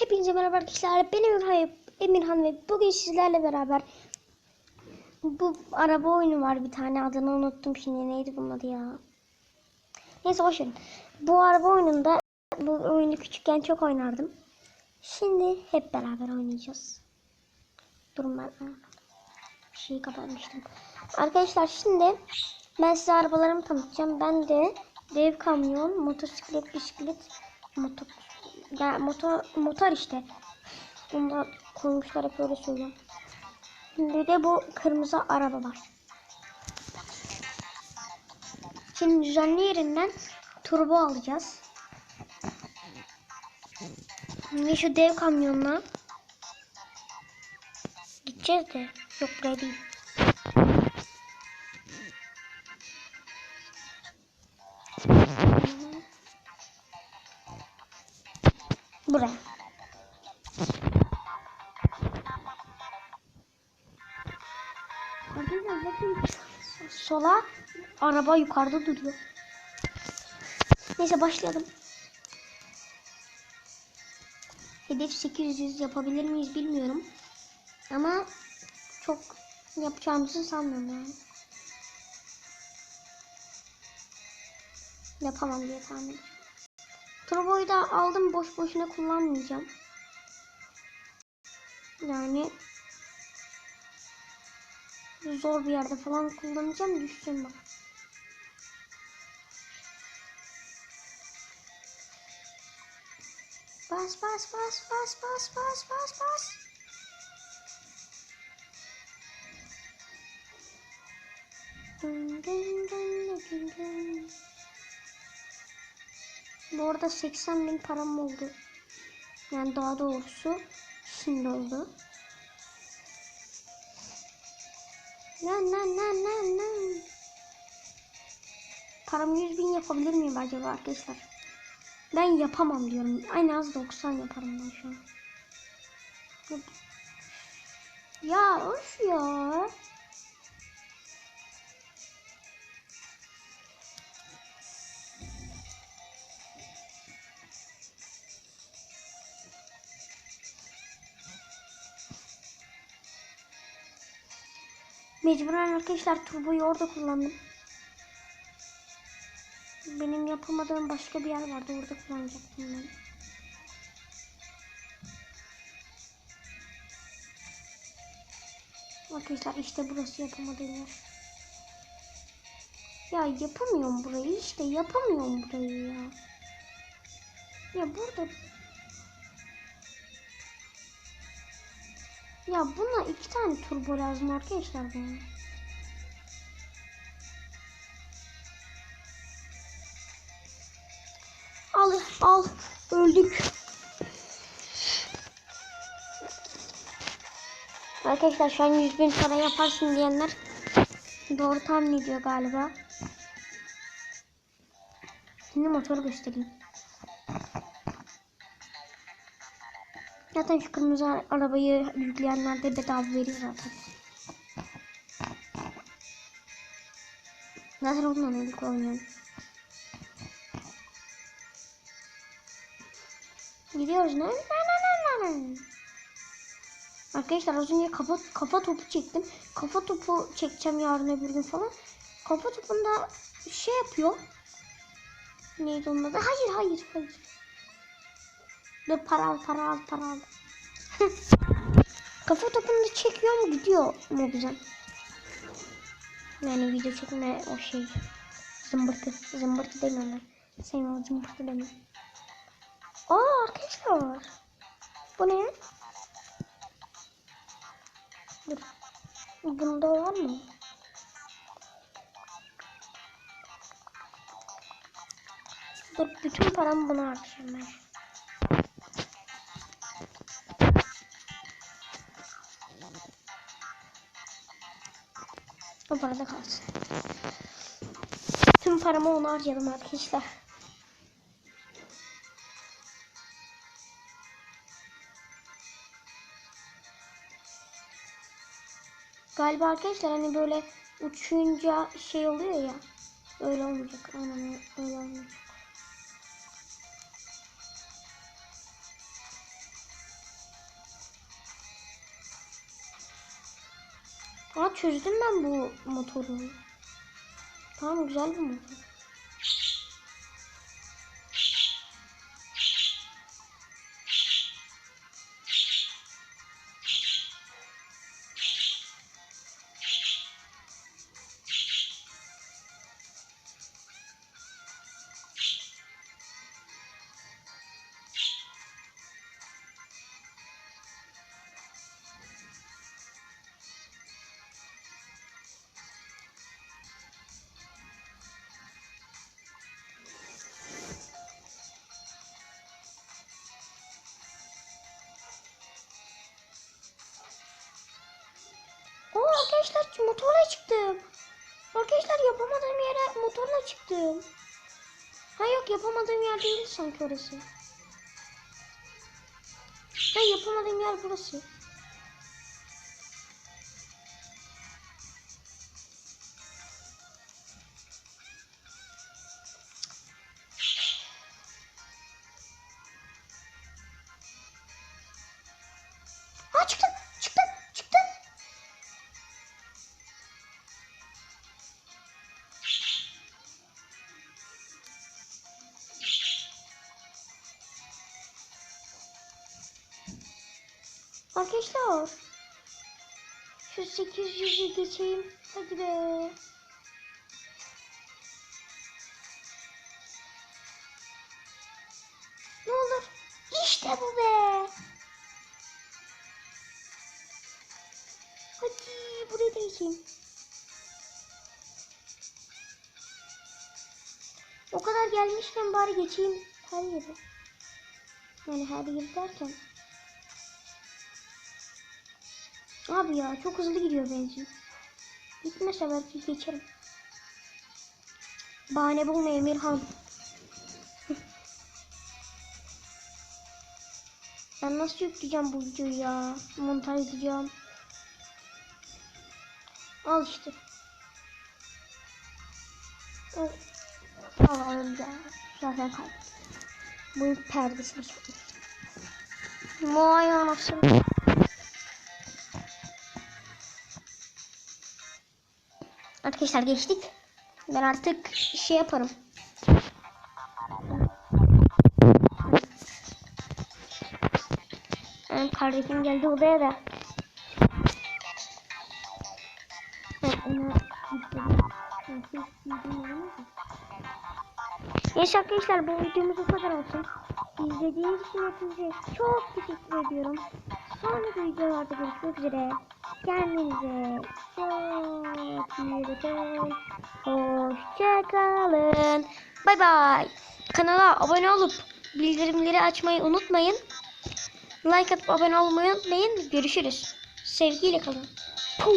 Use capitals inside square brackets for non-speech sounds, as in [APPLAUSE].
Hepinize merhaba arkadaşlar. Ben Emirhan, ve bugün sizlerle beraber bu araba oyunu var bir tane adını unuttum şimdi neydi bunun adı ya. Neyse boşverin. Bu araba oyununda bu oyunu küçükken çok oynardım. Şimdi hep beraber oynayacağız. Durun ben bir şeyi kapatmıştım. Arkadaşlar şimdi ben size arabalarımı tanıtacağım. Ben de dev kamyon, motosiklet, bisiklet, motor, ya motor, motor işte. Bunu da koymuşlar hep öyle söylüyorum. Şimdi de bu kırmızı araba var. Şimdi düzenli yerinden turbo alacağız. Ve şu dev kamyonla gideceğiz de yok buraya değil. Buraya. Sola araba yukarıda duruyor. Neyse başlayalım. Hedef 800 yapabilir miyiz bilmiyorum. Ama çok yapacağımızı sanmıyorum yani. Yapamam diye tahmin ediyorum. Turboyu da aldım boş boşuna kullanmayacağım. Yani zor bir yerde falan kullanacağım düşeceğim bak. Bas bas bas bas bas bas bas bas. Bu arada 80 bin param oldu. Yani daha doğrusu şimdi oldu. Lan lan lan lan lan. Param 100 bin yapabilir miyim acaba arkadaşlar? Ben yapamam diyorum. En az 90 yaparım ben şu an. Ya of ya. Mecburen arkadaşlar turboyu orada kullandım. Benim yapamadığım başka bir yer vardı. Orada kullanacaktım ben. Arkadaşlar işte burası yapamadığım yer. Ya yapamıyorum burayı işte yapamıyorum burayı ya. Ya burada Ya buna iki tane turbo lazım arkadaşlar bana. Al al öldük. Arkadaşlar şu an 100 bin para yaparsın diyenler doğru tahmin ediyor galiba. Şimdi motoru göstereyim. Zaten şu kırmızı arabayı yükleyenler de bedava veriyor zaten. Zaten ondan ilk oynuyorum. Gidiyoruz ne? Arkadaşlar az önce kafa, kafa topu çektim. Kafa topu çekeceğim yarın öbür gün falan. Kafa topunda şey yapıyor. Neydi onun adı? Hayır hayır hayır. Ve para al para al para al. [LAUGHS] Kafa topunu çekiyorum gidiyor mobizen. Yani video çekme o şey. Zımbırtı. Zımbırtı demiyorlar. Sen o zımbırtı demiyor. Aa arkadaşlar. Bu ne? Dur. Bunda var mı? Dur bütün paramı buna harcayacağım ben. O parada kalsın. Tüm paramı ona harcadım arkadaşlar. Galiba arkadaşlar hani böyle uçunca şey oluyor ya. Öyle olmayacak. Aynen öyle olmayacak. Aa çözdüm ben bu motoru. Tamam güzel bir motor. Arkadaşlar motorla çıktım. Arkadaşlar yapamadığım yere motorla çıktım. Ha yok yapamadığım yer değil sanki orası. Ha yapamadığım yer burası. Ha çıktım. Arkadaşlar. Şu 800'ü geçeyim. Hadi be. Ne olur. İşte bu be. Hadi buraya da geçeyim. O kadar gelmişken bari geçeyim her yere. Yani her yeri derken. Abi ya çok hızlı gidiyor benzin. Gitmese belki geçerim. Bahane bulma Emirhan. [LAUGHS] ben nasıl yükleyeceğim bu videoyu ya? Montaj edeceğim. Al işte. Al. Al önce. Zaten kaybettim. Bunun perdesini çekmiş. Vay anasını. Arkadaşlar geçtik. Ben artık şey yaparım. Benim kardeşim geldi odaya da. Neyse arkadaşlar bu videomuz bu kadar olsun. İzlediğiniz için hepinize çok teşekkür ediyorum. Sonraki videolarda görüşmek üzere. Kendinize çok iyi bakın. Hoşçakalın. Bay bay. Kanala abone olup bildirimleri açmayı unutmayın. Like atıp abone olmayı unutmayın. Görüşürüz. Sevgiyle kalın. Pum.